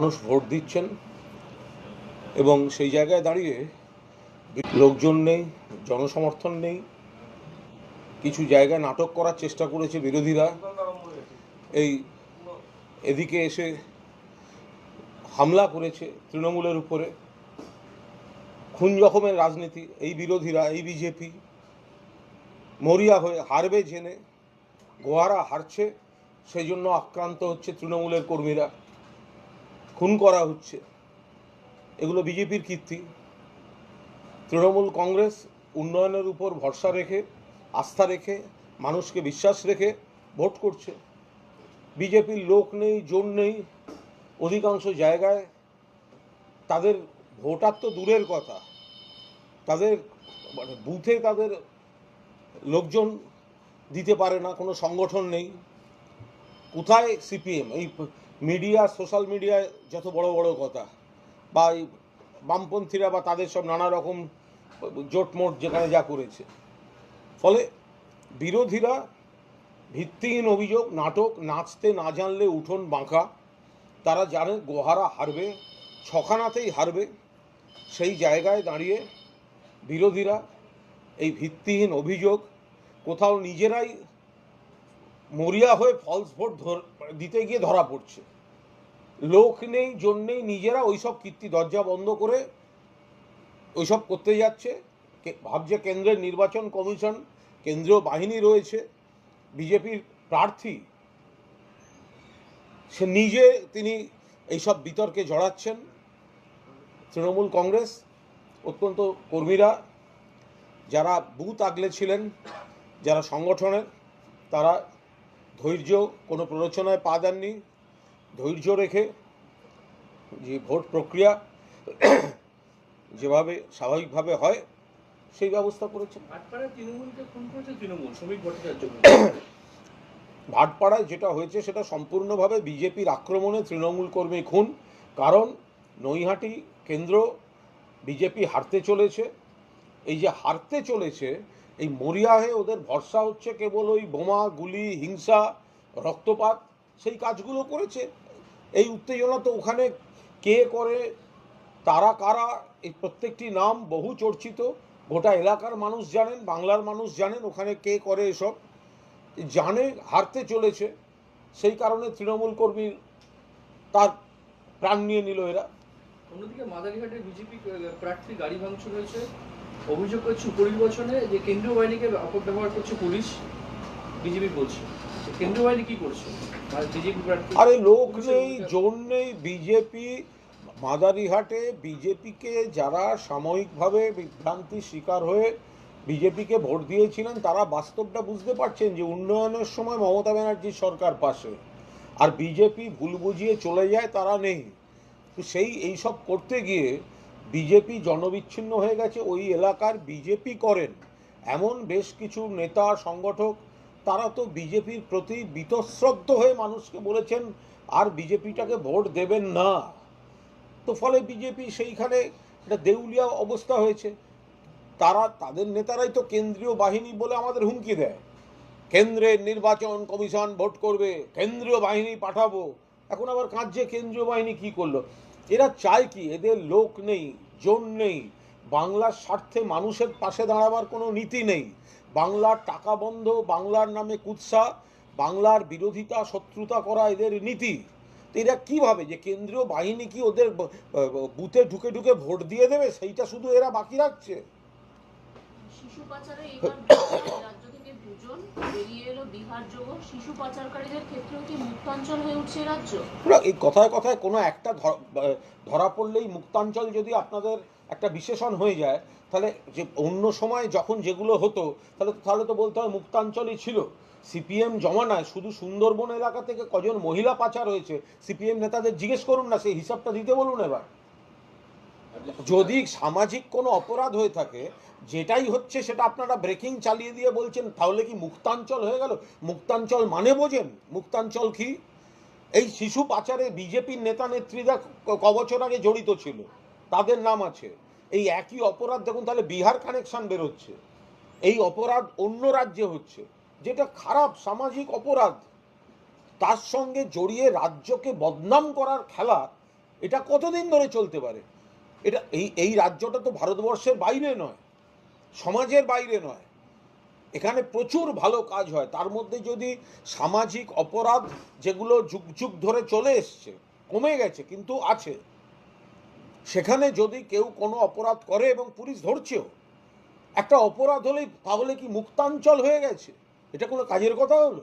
মানুষ ভোট দিচ্ছেন এবং সেই জায়গায় দাঁড়িয়ে লোকজন নেই, জনসমর্থন নেই, কিছু জায়গায় নাটক করার চেষ্টা করেছে বিরোধীরা। এই এদিকে এসে হামলা করেছে তৃণমূলের উপরে। খুন জখমের রাজনীতি, এই বিরোধীরা, এই বিজেপি মরিয়া হয়ে হারবে, জেনে গোয়ারা হারছে সেই জন্য আক্রান্ত হচ্ছে তৃণমূলের কর্মীরা। খুন করা হচ্ছে। এগুলো বিজেপির কীর্তি। তৃণমূল কংগ্রেস উন্নয়নের উপর ভরসা রেখে, আস্থা রেখে, মানুষকে বিশ্বাস রেখে ভোট করছে। বিজেপির লোক নেই জোর নেই, অধিকাংশ জায়গায় তাদের ভোটার তো দূরের কথা। তাদের মানে বুথে তাদের লোকজন দিতে পারে না, কোনো সংগঠন নেই। কোথায় সিপিএম? এই মিডিয়া সোশ্যাল মিডিয়ায় যত বড় বড় কথা, বা বামপন্থীরা বা তাদের সব নানা রকম জোটমোট যেখানে যা করেছে। ফলে বিরোধীরা ভিত্তিহীন অভিযোগ, নাটক, নাচতে না জানলে উঠোন বাঁকা, তারা জানে গোহারা হারবে, ছখানাতেই হারবে। সেই জায়গায় দাঁড়িয়ে বিরোধীরা এই ভিত্তিহীন অভিযোগ কোথাও নিজেরাই মরিয়া হয়ে ফলস ভোট দিতে গিয়ে ধরা পড়ছে। লোক নেই জন্যেই নিজেরা ওইসব কীর্তি দরজা বন্ধ করে ওইসব করতে যাচ্ছে। ভাবছে কেন্দ্রের নির্বাচন কমিশন, কেন্দ্রীয় বাহিনী রয়েছে, বিজেপির প্রার্থী। সে নিজে তিনি এইসব বিতর্কে জড়াচ্ছেন। তৃণমূল কংগ্রেস, অত্যন্ত কর্মীরা, যারা বুথ আগলে ছিলেন, যারা সংগঠনের, তারা ধৈর্য কোনো প্ররোচনায় পা দেননি। ধৈর্য রেখে যে ভোট প্রক্রিয়া যেভাবে স্বাভাবিকভাবে হয় সেই ব্যবস্থা করেছে। ভাটপাড়ায় যেটা হয়েছে সেটা সম্পূর্ণভাবে বিজেপির আক্রমণে তৃণমূল কর্মী খুন। কারণ নৈহাটি কেন্দ্র বিজেপি হারতে চলেছে। এই যে হারতে চলেছে এই মরিয়া হয়ে ওদের ভরসা হচ্ছে কেবল ওই বোমা, গুলি, হিংসা, রক্তপাত, সেই কাজগুলো করেছে। এই উত্তেজনা তো ওখানে কে করে, তারা কারা, এই প্রত্যেকটি নাম বহু চর্চিত। গোটা এলাকার মানুষ জানেন, বাংলার মানুষ জানেন ওখানে কে করে এসব। জানে, হারতে চলেছে। সেই কারণে তৃণমূল কর্মী তার প্রাণ নিয়ে নিল এরা। অন্যদিকে মাদারিঘাটে বিজেপি প্রার্থী গাড়ি ভাঙচুর হয়েছে। অভিযোগ করছে উপনির্বাচনে যে কেন্দ্রীয় বাহিনীকে অপব্যবহার করছে পুলিশ, বিজেপি বলছে। কেন্দ্রীয় বাহিনী কি করছে? আরে লোক নেই, জোর নেই, বিজেপি, মাদারিহাটে বিজেপিকে যারা সাময়িকভাবে বিভ্রান্তির শিকার হয়ে বিজেপিকে ভোট দিয়েছিলেন, তারা বাস্তবটা বুঝতে পারছেন যে উন্নয়নের সময় মমতা ব্যানার্জির সরকার পাশে। আর বিজেপি ভুল বুঝিয়ে চলে যায়, তারা নেই। তো সেই, এইসব করতে গিয়ে বিজেপি জনবিচ্ছিন্ন হয়ে গেছে, ওই এলাকার বিজেপি করেন। এমন বেশ কিছু নেতা, সংগঠক, তারা তো বিজেপির প্রতি বীতশ্রদ্ধ হয়ে মানুষকে বলেছেন, আর বিজেপিটাকে ভোট দেবেন না। তো ফলে বিজেপি সেইখানে একটা দেউলিয়া অবস্থা হয়েছে। তারা, তাদের নেতারাই তো কেন্দ্রীয় বাহিনী বলে আমাদের হুমকি দেয়। কেন্দ্রের নির্বাচন কমিশন ভোট করবে, কেন্দ্রীয় বাহিনী পাঠাবো। এখন আবার কাঁদছে, কেন্দ্রীয় বাহিনী কি করল? এরা চায় কি? এদের লোক নেই, জোন নেই। বাংলার স্বার্থে মানুষের পাশে দাঁড়াবার কোনো নীতি নেই। বাংলার টাকা বন্ধ, বাংলার নামে কুৎসা, বাংলার বিরোধিতা, শত্রুতা করা এদের নীতি। এরা কীভাবে? যে কেন্দ্রীয় বাহিনী কি ওদের বুথে ঢুকে ঢুকে ভোট দিয়ে দেবে? সেইটা শুধু এরা বাকি রাখছে। শিশু পাচারে এবার রাজ্য থেকে দুজন বেরিয়ে এলো বিহার যোগ শিশু পাচারকারীদের ক্ষেত্রেও কি মুক্তাঞ্চল হয়ে উঠছে রাজ্য? এই কথায় কথায় কোনো একটা ধরা পড়লেই মুক্তাঞ্চল যদি আপনাদের একটা বিশেষণ হয়ে যায়, তাহলে যে অন্য সময় যখন যেগুলো হতো, তাহলে তাহলে তো বলতে হয় মুক্তাঞ্চলই ছিল। সিপিএম জমানায় শুধু সুন্দরবন এলাকা থেকে কজন মহিলা পাচার হয়েছে, সিপিএম নেতাদের জিজ্ঞেস করুন না, সেই হিসাবটা দিতে বলুন এবার। যদি সামাজিক কোনো অপরাধ হয়ে থাকে, যেটাই হচ্ছে সেটা আপনারা ব্রেকিং চালিয়ে দিয়ে বলছেন, তাহলে কি মুক্তাঞ্চল হয়ে গেল? মুক্তাঞ্চল মানে বোঝেন? মুক্তাঞ্চল কি? এই শিশু পাচারে বিজেপির নেতা নেত্রীরা ক- কবছর আগে জড়িত ছিল। তাদের নাম আছে। এই একই অপরাধ দেখুন, তাহলে বিহার কানেকশন বেরোচ্ছে এই অপরাধ অন্য রাজ্যে হচ্ছে। যেটা খারাপ, সামাজিক অপরাধ। তার সঙ্গে জড়িয়ে রাজ্যকে বদনাম করার খেলা, এটা কতদিন ধরে চলতে পারে? এটা এই এই রাজ্যটা তো ভারতবর্ষের বাইরে নয়, সমাজের বাইরে নয়। এখানে প্রচুর ভালো কাজ হয়। তার মধ্যে যদি সামাজিক অপরাধ যেগুলো যুগ যুগ ধরে চলে এসছে, কমে গেছে, কিন্তু আছে। সেখানে যদি কেউ কোনো অপরাধ করে এবং পুলিশ ধরছেও, একটা অপরাধ হলেই তাহলে কি মুক্তাঞ্চল হয়ে গেছে? এটা কোনো কাজের কথা হলো?